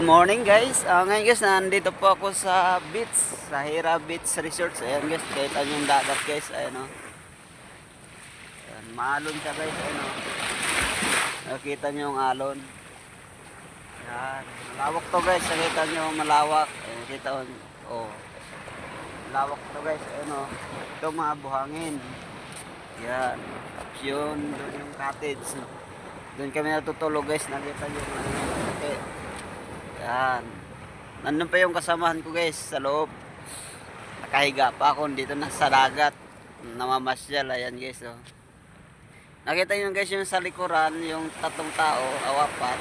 Good morning guys. Ah, ngayon guys, nandito po ako sa beach, sa Hira Beach Resort. Ayan guys, kita niyo yung dagat guys. Ayan o. Ayan, maalon siya guys. Ayan o. Nakita niyo yung alon. Ayan. Malawak to guys. Nakita niyo malawak. Ayan, kita o. Oh. Malawak to guys. Ayan o. Ito mga buhangin. Yan. Tapos yun, doon yung cottage. Doon kami natutulog guys. Nakita niyo okay. Yan. Nandun pa yung kasamahan ko guys sa loob. Nakahiga pa ako dito na sa dagat. Namamasyal. Ayan guys. Oh. Nakita nyo guys yung sa likuran, yung tatlong tao, awapat.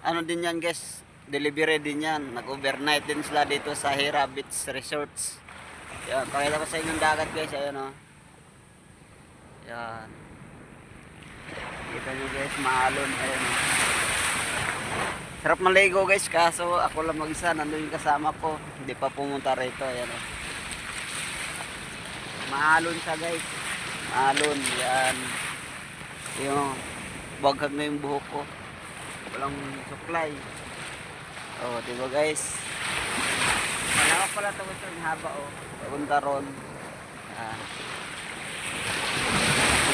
Ano din yan guys, delivery din yan. Nag-overnight din sila dito sa Hira Beach Resorts. Yan, pakita ko sa inyo yung dagat guys. Ayan o. Yan. Kita nyo guys, maalon. Ayan o. Sarap maligo guys, kaso ako lang mag-isa, nandun yung kasama ko. Hindi pa pumunta rito, ayan o. Maalon siya guys. Maalon, yan. Yung baghag na yung buhok ko. Walang supply. Oh, di ba guys? Malawak pala gusto yung haba oh. Papunta ron. Yan.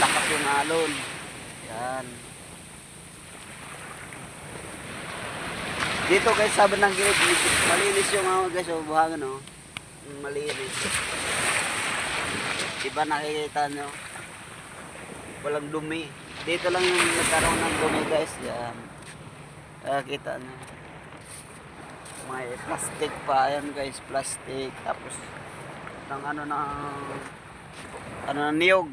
Lakas yung alon. Yan. Dito guys, sabi ng gilid, malinis yung mga guys, oh, buhangan oh. Yung Malinis. Diba nakikita nyo? Walang dumi. Dito lang yung nagkaroon ng dumi guys. Yan. Nakikita nyo. May plastic pa. Ayan guys, plastic. Tapos, ng ano na, ano na niyog.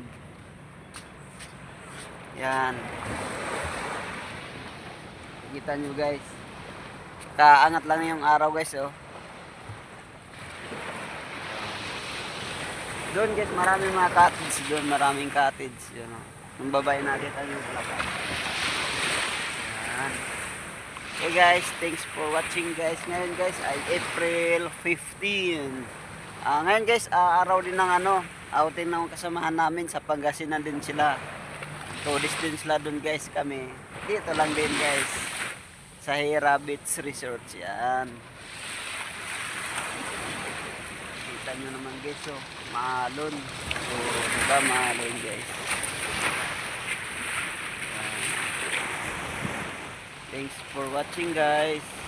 Yan. Kita nyo guys. Kaangat lang yung araw guys oh. Doon guys, maraming mga cottage doon, maraming cottage, yun o. Nung babae nakita niyo yung plaka. Yan. Okay guys, thanks for watching guys. Ngayon guys ay April 15. Ah, ngayon guys, ah, araw din ng ano, outing ng kasamahan namin sa Pangasinan din sila. Tourist din sila doon guys kami. Dito lang din guys. Sa Hira Beach Resort yan. Kita nyo naman guys, oh, maalon. So, diba maalon guys. Thanks for watching guys.